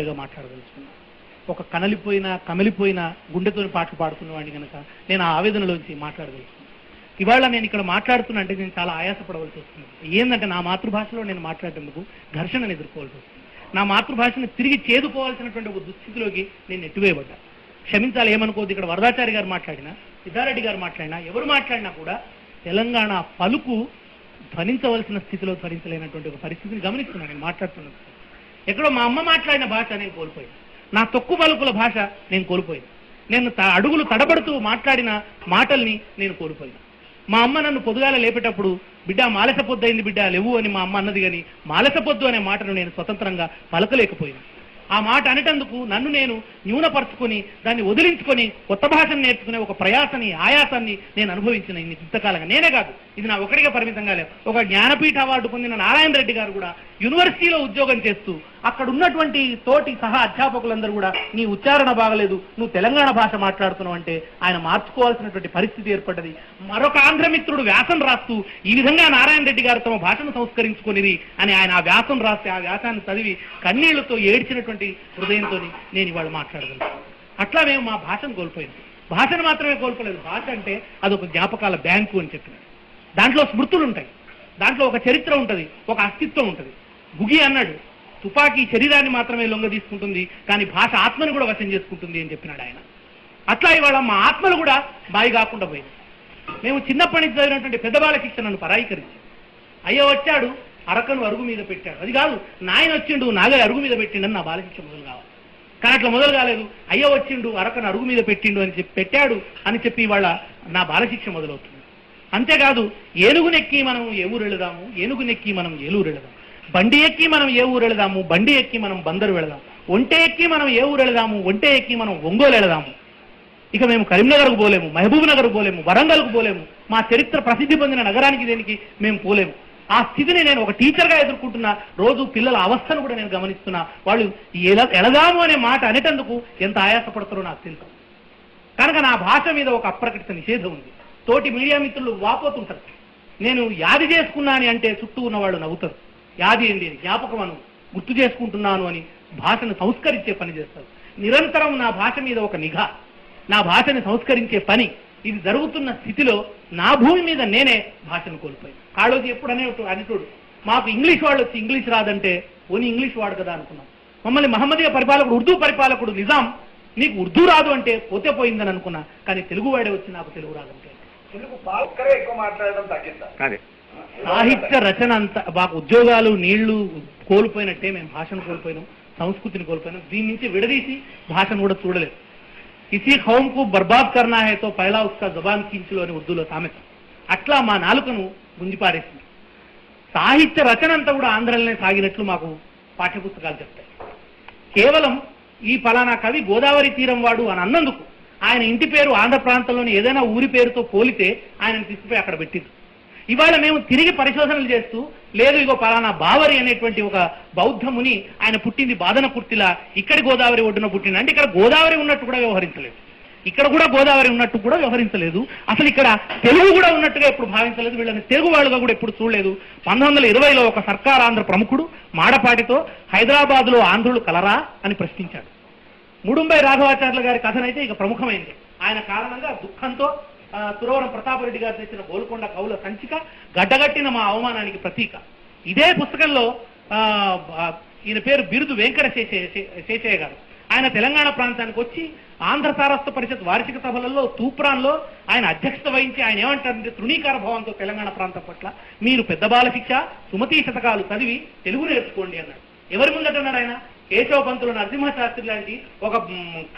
బిడ్డగా మాట్లాడదలుచుకున్నాను ఒక కనలిపోయిన కమిలిపోయిన గుండెతోని పాటలు పాడుతున్న వాడిని కనుక నేను ఆ ఆవేదనలోంచి మాట్లాడదలుచుకున్నాను ఇవాళ నేను ఇక్కడ మాట్లాడుతున్నా అంటే నేను చాలా ఆయాసపడవలసి వస్తుంది. ఏంటంటే నా మాతృభాషలో నేను మాట్లాడేందుకు ఘర్షణను ఎదుర్కోవాల్సి వస్తుంది. నా మాతృభాషను తిరిగి చేదుకోవాల్సినటువంటి ఒక దుస్థితిలోకి నేను నెట్టివేయబడ్డా క్షమించాలి ఏమనుకోవద్దు. ఇక్కడ వరదాచారి గారు మాట్లాడినా సిద్ధారెడ్డి గారు మాట్లాడినా ఎవరు మాట్లాడినా కూడా తెలంగాణ పలుకు ధ్వనించవలసిన స్థితిలో ధ్వనించలేనటువంటి ఒక పరిస్థితిని గమనిస్తున్నాను నేను మాట్లాడుతున్నాను ఎక్కడో మా అమ్మ మాట్లాడిన భాష నేను కోల్పోయాను. నా తొక్కు పలుకుల భాష నేను కోల్పోయాను. నేను త- అడుగులు తడబడుతూ మాట్లాడిన మాటల్ని నేను కోల్పోయాను. మా అమ్మ నన్ను పొదుగాల లేపేటప్పుడు బిడ్డ మాలస పొద్దు అయింది బిడ్డ లేవు అని మా అమ్మ అన్నది కానీ మాలస పొద్దు అనే మాటను నేను స్వతంత్రంగా పలకలేకపోయాను. ఆ మాట అనేటందుకు నన్ను నేను న్యూనపరుచుకొని దాన్ని వదిలించుకొని కొత్త భాషను నేర్చుకునే ఒక ప్రయాసని ఆయాసాన్ని నేను అనుభవించిన ఇన్ని ఇంతకాలంగా. నేనే కాదు ఇది నా ఒకటిగా పరిమితంగా లేదు ఒక జ్ఞానపీఠ అవార్డు పొందిన నారాయణ రెడ్డి గారు కూడా యూనివర్సిటీలో ఉద్యోగం చేస్తూ అక్కడ ఉన్నటువంటి తోటి సహా అధ్యాపకులందరూ కూడా నీ ఉచ్చారణ బాగలేదు నువ్వు తెలంగాణ భాష మాట్లాడుతున్నావు అంటే ఆయన మార్చుకోవాల్సినటువంటి పరిస్థితి ఏర్పడ్డది. మరొక ఆంధ్రమిత్రుడు వ్యాసం రాస్తూ ఈ విధంగా నారాయణ రెడ్డి గారు తమ భాషను సంస్కరించుకొనిరి అని ఆయన ఆ వ్యాసం రాస్తే ఆ వ్యాసాన్ని చదివి కన్నీళ్ళతో ఏడ్చినటువంటి హృదయంతో నేను ఇవాళ మాట్లాడగలను. అట్లా మేము మా భాషను కోల్పోయింది భాషను మాత్రమే కోల్పోలేదు. భాష అంటే అదొక జ్ఞాపకాల బ్యాంకు అని చెప్పినాడు దాంట్లో స్మృతులు ఉంటాయి దాంట్లో ఒక చరిత్ర ఉంటుంది ఒక అస్తిత్వం ఉంటుంది. గుగి అన్నాడు. తుపాకీ శరీరాన్ని మాత్రమే లొంగ తీసుకుంటుంది కానీ భాష ఆత్మను కూడా వశం చేసుకుంటుంది అని చెప్పినాడు ఆయన. అట్లా ఇవాళ మా ఆత్మలు కూడా బాయి కాకుండా పోయింది మేము చిన్నప్పటి నుంచి చదివినటువంటి పెద్దవాళ్ళ శిక్షణను పరాయికరించి. అయ్యో వచ్చాడు అరకను అరుగు మీద పెట్టాడు. అది కాదు నాయన వచ్చిండు నాగరి అరుగు మీద పెట్టిండని నా బాలశిక్ష మొదలు కావాలి. కానీ అట్లా మొదలు కాలేదు. అయ్య వచ్చిండు అరకను అరుగు మీద పెట్టిండు అని చెప్పి పెట్టాడు అని చెప్పి ఇవాళ నా బాలశిక్ష మొదలవుతుంది. అంతేకాదు ఏనుగునెక్కి మనం ఏ ఊరు వెళదాము ఏనుగునెక్కి మనం ఏలూరు వెళదాం బండి ఎక్కి మనం ఏ ఊరు వెళదాము? బండి ఎక్కి మనం బందరు వెళదాం ఒంటె ఎక్కి మనం ఏ ఊరు వెళదాము? ఒంటె ఎక్కి మనం ఒంగోలు వెళదాము. ఇక మేము కరీంనగర్కు పోలేము మహబూబ్ నగర్కు పోలేము వరంగల్కు పోలేము. మా చరిత్ర ప్రసిద్ధి పొందిన నగరానికి దేనికి మేము పోలేము. ఆ స్థితిని నేను ఒక టీచర్గా ఎదుర్కొంటున్నా రోజు పిల్లల అవస్థను కూడా నేను గమనిస్తున్నా. వాళ్ళు ఎల ఎలదాము అనే మాట అనేటందుకు ఎంత ఆయాసపడతారో నాకు తెలుసు. కనుక నా భాష మీద ఒక అప్రకటిత నిషేధం ఉంది. తోటి మీడియా మిత్రులు వాపోతుంటారు. నేను యాది చేసుకున్నా అని అంటే చుట్టూ ఉన్న వాళ్ళు నవ్వుతారు. యాది ఏంటి అని జ్ఞాపకం అను. గుర్తు చేసుకుంటున్నాను అని భాషను సంస్కరించే పని చేస్తారు నిరంతరం నా భాష మీద ఒక నిఘా. నా భాషని సంస్కరించే పని. ఇది జరుగుతున్న స్థితిలో నా భూమి మీద నేనే భాషను కోల్పోయి కాళోజీ ఎప్పుడు అనే అనేటోడు మాకు ఇంగ్లీష్ వాళ్ళు వచ్చి ఇంగ్లీష్ రాదంటే ఓని ఇంగ్లీష్ వాడు కదా అనుకున్నాం. మమ్మల్ని మహమ్మదీయ పరిపాలకుడు ఉర్దూ పరిపాలకుడు నిజాం. నీకు ఉర్దూ రాదు అంటే పోతే పోయిందని అనుకున్నా. కానీ తెలుగు వాడే వచ్చి నాకు తెలుగు రాదంటే. ఎందుకు భాస్కరే ఎక్కువ మాట్లాడడం తగ్గిద్దాం అదే సాహిత్య రచన అంత మాకు ఉద్యోగాలు నీళ్ళు కోల్పోయినట్టే మేము భాషను కోల్పోయినాం సంస్కృతిని కోల్పోయినాం. దీని నుంచి విడదీసి భాషను కూడా చూడలేదు. ఇసీ ఖౌమ్కు బర్బాద్ కర్నా హై పైలా ఉస్కా జబాన్ కించులో అని ఉర్దూలో సామెత. అట్లా మా నాలుకను గుంజిపారేసింది. సాహిత్య రచన అంతా కూడా ఆంధ్రలోనే సాగినట్లు మాకు పాఠ్యపుస్తకాలు చెప్తాయి. కేవలం ఈ ఫలానా కవి గోదావరి తీరం వాడు అని అన్నందుకు ఆయన ఇంటి పేరు ఆంధ్ర ప్రాంతంలోని ఏదైనా ఊరి పేరుతో పోలితే ఆయన తీసుకుపోయి అక్కడ పెట్టింది. ఇవాళ మేము తిరిగి పరిశోధనలు చేస్తూ లేదు ఇగో పలానా బావరి అనేటువంటి ఒక బౌద్ధ ముని ఆయన పుట్టింది బాధన కుర్తిలా ఇక్కడి గోదావరి ఒడ్డున పుట్టింది. అంటే ఇక్కడ గోదావరి ఉన్నట్టు కూడా వ్యవహరించలేదు. ఇక్కడ కూడా గోదావరి ఉన్నట్టు కూడా వ్యవహరించలేదు. అసలు ఇక్కడ తెలుగు కూడా ఉన్నట్టుగా ఎప్పుడు భావించలేదు. వీళ్ళని తెలుగు వాళ్ళుగా కూడా ఎప్పుడు చూడలేదు. పంతొమ్మిది వందల ఇరవైలో ఒక సర్కార్ ఆంధ్ర ప్రముఖుడు మాడపాటితో హైదరాబాద్లో ఆంధ్రులు కలరా అని ప్రశ్నించాడు. ముడుంబై రాఘవాచార్యుల గారి కథనైతే ఇక ప్రముఖమైంది. ఆయన కారణంగా దుఃఖంతో తురవరం ప్రతాపరెడ్డి గారు తెచ్చిన గోల్కొండ కవుల సంచిక గడ్డగట్టిన మా అవమానానికి ప్రతీక. ఇదే పుస్తకంలో ఈయన పేరు బిరుదు వెంకట శేషయ్య గారు. ఆయన తెలంగాణ ప్రాంతానికి వచ్చి ఆంధ్ర సారస్వ పరిషత్ వార్షిక సభలలో తూప్రాన్లో ఆయన అధ్యక్షత వహించి ఆయన ఏమంటారంటే తృణీకార భావంతో తెలంగాణ ప్రాంతం పట్ల మీరు పెద్ద బాల శిక్ష సుమతి శతకాలు చదివి తెలుగు నేర్చుకోండి అన్నాడు. ఎవరి ముందట అన్నాడు ఆయన? కేశవ పంతులు శాస్త్రి లాంటి ఒక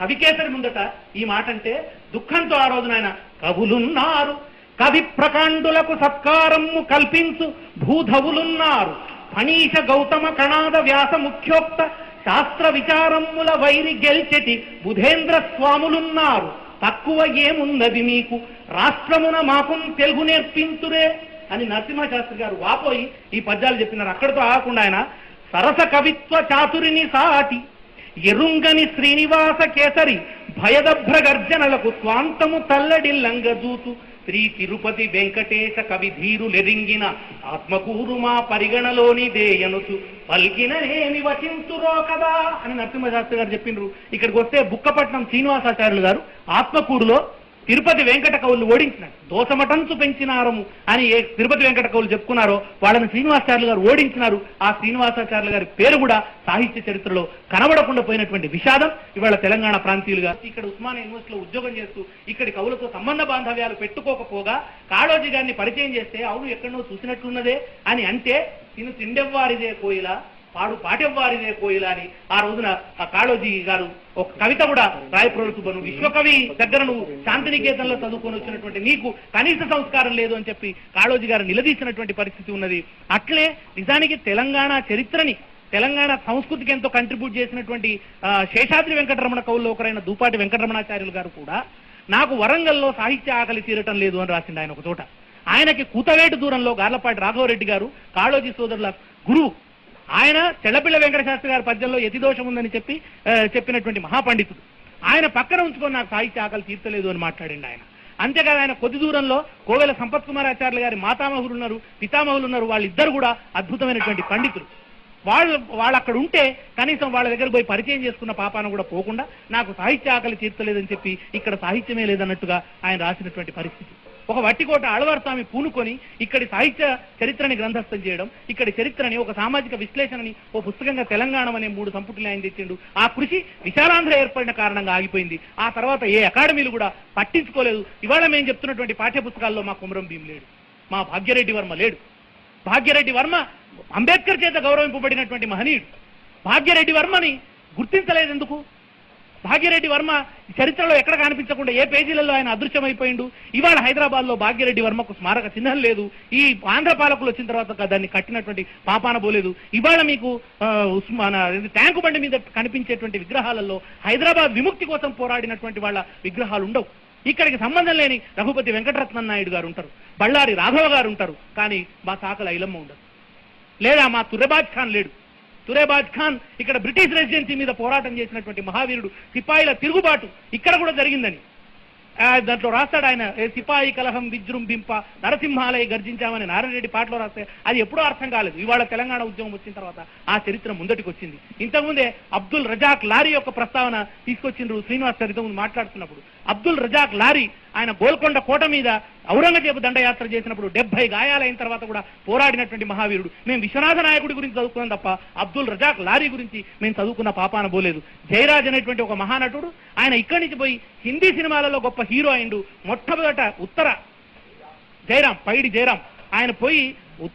కవికేసరి ముందట ఈ మాట అంటే దుఃఖంతో ఆ రోజున ఆయన కవులున్నారు. కవి ప్రకాండులకు సత్కారము కల్పించు భూధవులున్నారు. ఫణీష గౌతమ కణాద వ్యాస ముఖ్యోక్త శాస్త్ర విచారముల వైరి గెల్చెటి బుధేంద్ర స్వాములున్నారు. తక్కువ ఏమున్నది మీకు? రాష్ట్రమున మాకు తెలుగు నేర్పించురే అని నరసింహ శాస్త్రి గారు వాపోయి ఈ పద్యాలు చెప్పినారు. అక్కడితో ఆగకుండా ఆయన సరస కవిత్వ చాతురిని సాటి ఎరుంగని శ్రీనివాస కేసరి భయదభ్ర గర్జనలకు స్వాంతము తల్లడి లంగజూతు శ్రీ తిరుపతి వెంకటేశ కవి ధీరులెరింగిన ఆత్మకూరు మా పరిగణలోని దేయనుచు. పల్కిననేమి వచించురో కదా అని నరసింహశాస్త్రి గారు చెప్పిండ్రు. ఇక్కడికి వస్తే బుక్కపట్నం శ్రీనివాసాచార్యులు గారు ఆత్మకూరులో తిరుపతి వెంకట కవులు ఓడించినారు. దోసమటంచు పెంచినారము అని ఏ తిరుపతి వెంకట కవులు చెప్పుకున్నారో వాళ్ళని శ్రీనివాసాచార్యులు గారు ఓడించినారు. ఆ శ్రీనివాసాచార్యులు గారి పేరు కూడా సాహిత్య చరిత్రలో కనబడకుండా పోయినటువంటి విషాదం. ఇవాళ తెలంగాణ ప్రాంతీయులుగా ఇక్కడ ఉస్మానియా యూనివర్సిటీలో ఉద్యోగం చేస్తూ ఇక్కడి కవులతో సంబంధ బాంధవ్యాలు పెట్టుకోకపోగా కాళోజీ గారిని పరిచయం చేస్తే అవును ఎక్కడో చూసినట్లున్నదే అని అంటే తిను తిండెవ్వారిదే కోయిల. పాడు పాటెవ్వారినే కోయిల అని. ఆ రోజున ఆ కాళోజీ గారు ఒక కవిత కూడా రాయప్రోలుతుబను విశ్వకవి దగ్గర నువ్వు శాంతినికేతన్లో చదువుకొని వచ్చినటువంటి నీకు కనీస సంస్కారం లేదు అని చెప్పి కాళోజీ గారు నిలదీసినటువంటి పరిస్థితి ఉన్నది. అట్లే నిజానికి తెలంగాణ చరిత్రని తెలంగాణ సంస్కృతికి ఎంతో కంట్రిబ్యూట్ చేసినటువంటి ఆ, శేషాద్రి వెంకటరమణ కవుల్లో ఒకరైన దూపాటి వెంకటరమణాచార్యులు గారు కూడా నాకు వరంగల్లో సాహిత్య ఆకలి తీరటం లేదు అని రాసిండు ఆయన ఒక చోట. ఆయనకి కూతవేటు దూరంలో గార్లపాటి రాఘవరెడ్డి గారు కాళోజీ సోదరుల గురువు ఆయన చెల్లపిల్ల వెంకట శాస్త్రి గారి పద్యంలో యతిదోషం ఉందని చెప్పి చెప్పినటువంటి మహాపండితుడు. ఆయన పక్కన ఉంచుకొని నాకు సాహిత్య ఆకలి తీర్చలేదు అని మాట్లాడండి ఆయన. అంతేకాదు ఆయన కొద్ది దూరంలో కోవెల సంపత్ కుమార్ ఆచార్యులు గారి మాతామహులు ఉన్నారు పితామహులు ఉన్నారు వాళ్ళిద్దరు కూడా అద్భుతమైనటువంటి పండితులు. వాళ్ళు వాళ్ళు అక్కడ ఉంటే కనీసం వాళ్ళ దగ్గర పోయి పరిచయం చేసుకున్న పాపాన కూడా పోకుండా నాకు సాహిత్య ఆకలి తీర్చలేదని చెప్పి ఇక్కడ సాహిత్యమే లేదన్నట్టుగా ఆయన రాసినటువంటి పరిస్థితి. ఒక వట్టికోట ఆళ్వార్స్వామి పూనుకొని ఇక్కడి సాహిత్య చరిత్రని గ్రంథస్థం చేయడం ఇక్కడి చరిత్రని ఒక సామాజిక విశ్లేషణని ఓ పుస్తకంగా తెలంగాణ అనే మూడు సంపుటిని ఆయన తెచ్చిండు. ఆ కృషి విశాలాంధ్ర ఏర్పడిన కారణంగా ఆగిపోయింది. ఆ తర్వాత ఏ అకాడమీలు కూడా పట్టించుకోలేదు. ఇవాళ మేము చెప్తున్నటువంటి పాఠ్య పుస్తకాల్లో మా కుమరం భీం లేడు. మా భాగ్యరెడ్డి వర్మ లేడు. భాగ్యరెడ్డి వర్మ అంబేద్కర్ చేత గౌరవింపబడినటువంటి మహనీయుడు. భాగ్యరెడ్డి వర్మని గుర్తించలేదు ఎందుకు భాగ్యరెడ్డి వర్మ ఈ చరిత్రలో ఎక్కడ కనిపించకుండా ఏ పేజీలలో ఆయన అదృశ్యమైపోయిండు? ఇవాళ హైదరాబాద్లో భాగ్యరెడ్డి వర్మకు స్మారక చిహ్నం లేదు. ఈ ఆంధ్ర పాలకులు వచ్చిన తర్వాత దాన్ని కట్టినటువంటి పాపాన పోలేదు. ఇవాళ మీకు ట్యాంకు బండి మీద కనిపించేటువంటి విగ్రహాలలో హైదరాబాద్ విముక్తి కోసం పోరాడినటువంటి వాళ్ళ విగ్రహాలు ఉండవు. ఇక్కడికి సంబంధం లేని రఘుపతి వెంకటరత్న నాయుడు గారు ఉంటారు. బళ్ళారి రాఘవ గారు ఉంటారు. కానీ మా తాకల ఐలమ్మ ఉండదు. లేదా మా తుర్రబాజ్ ఖాన్ లేడు. తురేబాజ్ ఖాన్ ఇక్కడ బ్రిటిష్ రెసిడెన్సీ మీద పోరాటం చేసినటువంటి మహావీరుడు సిపాయిల తిరుగుబాటు ఇక్కడ కూడా జరిగిందని. దాంట్లో రాస్తాడు ఆయన. సిపాయి కలహం విజృంభింప నరసింహాలయ గర్జించామని నారాయణరెడ్డి పాటలో రాస్తే అది ఎప్పుడూ అర్థం కాలేదు. ఇవాళ తెలంగాణ ఉద్యమం వచ్చిన తర్వాత ఆ చరిత్ర ముందటికి వచ్చింది. ఇంతకుముందే అబ్దుల్ రజాక్ లారీ యొక్క ప్రస్తావన తీసుకొచ్చిండ్రు శ్రీనివాస్ గారు ఇంతకుముందు మాట్లాడుతున్నప్పుడు. అబ్దుల్ రజాక్ లారీ ఆయన గోల్కొండ కోట మీద ఔరంగజేబు దండయాత్ర చేసినప్పుడు డెబ్బై గాయాలైన తర్వాత కూడా పోరాడినటువంటి మహావీరుడు. మేము విశ్వనాథ నాయకుడి గురించి చదువుకున్నాం తప్ప అబ్దుల్ రజాక్ లారీ గురించి మేము చదువుకున్న పాపాన పోలేదు. జయరాజ్ అనేటువంటి ఒక మహానటుడు ఆయన ఇక్కడి నుంచి పోయి హిందీ సినిమాలలో గొప్ప హీరో అయిండు. మొట్టమొదట ఉత్తర జయరాం పైడి జయరాం. ఆయన పోయి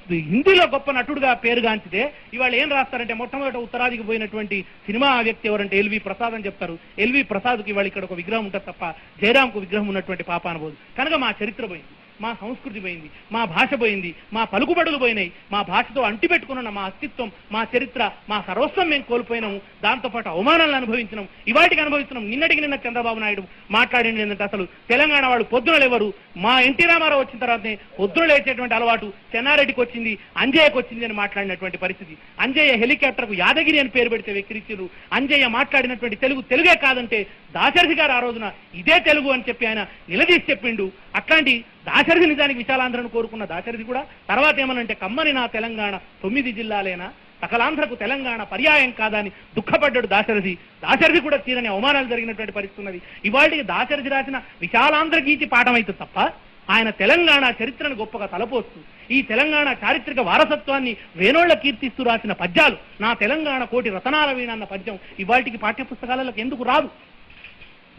హిందీలో గొప్ప నటుడుగా పేరుగాంచితే ఇవాళ ఏం రాస్తారంటే మొట్టమొదట ఉత్తరాదికి పోయినటువంటి సినిమా వ్యక్తి ఎవరంటే ఎల్వి ప్రసాద్ అని చెప్తారు. ఎల్వి ప్రసాద్కి ఇవాళ ఇక్కడ ఒక విగ్రహం ఉంటుంది తప్ప జయరాంకు విగ్రహం ఉన్నటువంటి పాప అనబోదు కనుక మా చరిత్ర పోయింది. మా సంస్కృతి పోయింది మా భాష పోయింది మా పలుకుబడులు పోయినాయి మా భాషతో అంటిపెట్టుకున్న మా అస్తిత్వం మా చరిత్ర మా సర్వస్వం మేము కోల్పోయినాము దాంతోపాటు అవమానాలను అనుభవించినాం ఇవాటికి అనుభవిస్తున్నాం నిన్నటికి నిన్న చంద్రబాబు నాయుడు మాట్లాడింది ఏంటంటే అసలు తెలంగాణ వాళ్ళు పొద్దున లేవరు. మా ఎన్టీ రామారావు వచ్చిన తర్వాతనే పొద్దున లేచేటువంటి అలవాటు చెన్నారెడ్డికి వచ్చింది అంజయ్యకు వచ్చింది అని మాట్లాడినటువంటి పరిస్థితి. అంజయ్య హెలికాప్టర్కు యాదగిరి అని పేరు పెడితే వెక్కిరించారు అంజయ్య మాట్లాడినటువంటి తెలుగు తెలుగే కాదంటే దాశరథి గారు ఆ రోజున ఇదే తెలుగు అని చెప్పి ఆయన నిలదీసి చెప్పిండు. అట్లాంటి దాశరథి నిజానికి విశాలాంధ్రను కోరుకున్న దాశరథి కూడా తర్వాత ఏమనంటే కమ్మని నా తెలంగాణ తొమ్మిది జిల్లాలేనా? సకలాంధ్రకు తెలంగాణ పర్యాయం కాదని దుఃఖపడ్డాడు దాశరథి. దాశరథి కూడా తీరని అవమానాలు జరిగినటువంటి పరిస్థితి ఉన్నది. ఇవాళకి దాశరథి రాసిన విశాలాంధ్ర గీతి పాఠమైతే తప్ప ఆయన తెలంగాణ చరిత్రను గొప్పగా తలపోస్తూ ఈ తెలంగాణ చారిత్రక వారసత్వాన్ని వేనోళ్ళ కీర్తిస్తూ రాసిన పద్యాలు నా తెలంగాణ కోటి రతనాల వీణ అన్న పద్యం ఇవాటికి పాఠ్య పుస్తకాలలోకి ఎందుకు రాదు?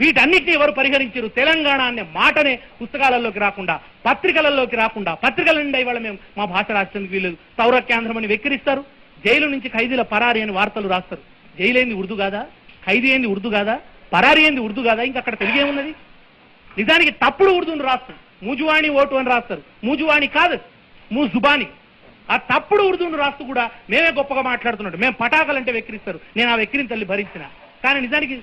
వీటన్నిటిని ఎవరు పరిహరించారు? తెలంగాణ అనే మాటనే పుస్తకాలలోకి రాకుండా పత్రికలలోకి రాకుండా పత్రికల నుండి ఇవాళ మేము మా భాష రాష్ట్రానికి వీళ్ళు సౌరకేంద్రం అని వెక్కిరిస్తారు. జైలు నుంచి ఖైదీల పరారి అని వార్తలు రాస్తారు. జైలు ఏంది ఉర్దూ కాదా? ఖైదీ ఏంది ఉర్దూ కాదా? పరారి ఏంది ఉర్దూ కాదా? ఇంకా అక్కడ తెలుగేమున్నది నిజానికి తప్పుడు ఉర్దూని రాస్తారు. ముజువాణి ఓటు అని రాస్తారు. మూజువాణి కాదు ముజుబాని ఆ తప్పుడు ఉర్దూను రాస్తూ కూడా మేమే గొప్పగా మాట్లాడుతున్నాడు. మేము పటాకలంటే వెక్కిరిస్తారు. నేను ఆ వెక్కిరింతల్ని భరించిన. కానీ నిజానికి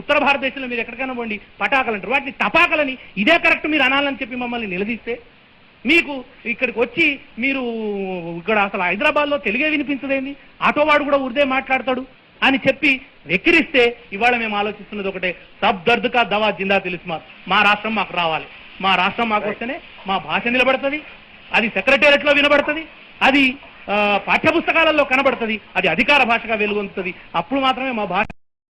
ఉత్తర భారతదేశంలో మీరు ఎక్కడికైనా పోండి పటాకలు అంటారు వాటిని టపాకలని ఇదే కరెక్ట్ మీరు అనాలని చెప్పి మమ్మల్ని నిలదీస్తే మీకు ఇక్కడికి వచ్చి మీరు ఇక్కడ అసలు హైదరాబాద్లో తెలుగే వినిపించదేంది? ఆటో వాడు కూడా ఉర్దే మాట్లాడతాడు అని చెప్పి వెక్కిరిస్తే ఇవాళ మేము ఆలోచిస్తున్నది ఒకటే. సబ్ దర్ద్ కా దవా జిందా తెలుసు మా మా రాష్ట్రం మాకు రావాలి. మా రాష్ట్రం మాకు వస్తేనే మా భాష నిలబడుతుంది అది సెక్రటేరియట్లో వినబడుతుంది అది పాఠ్యపుస్తకాలలో కనబడుతుంది అది అధికార భాషగా వెలుగొందుతుంది. అప్పుడు మాత్రమే మా భాష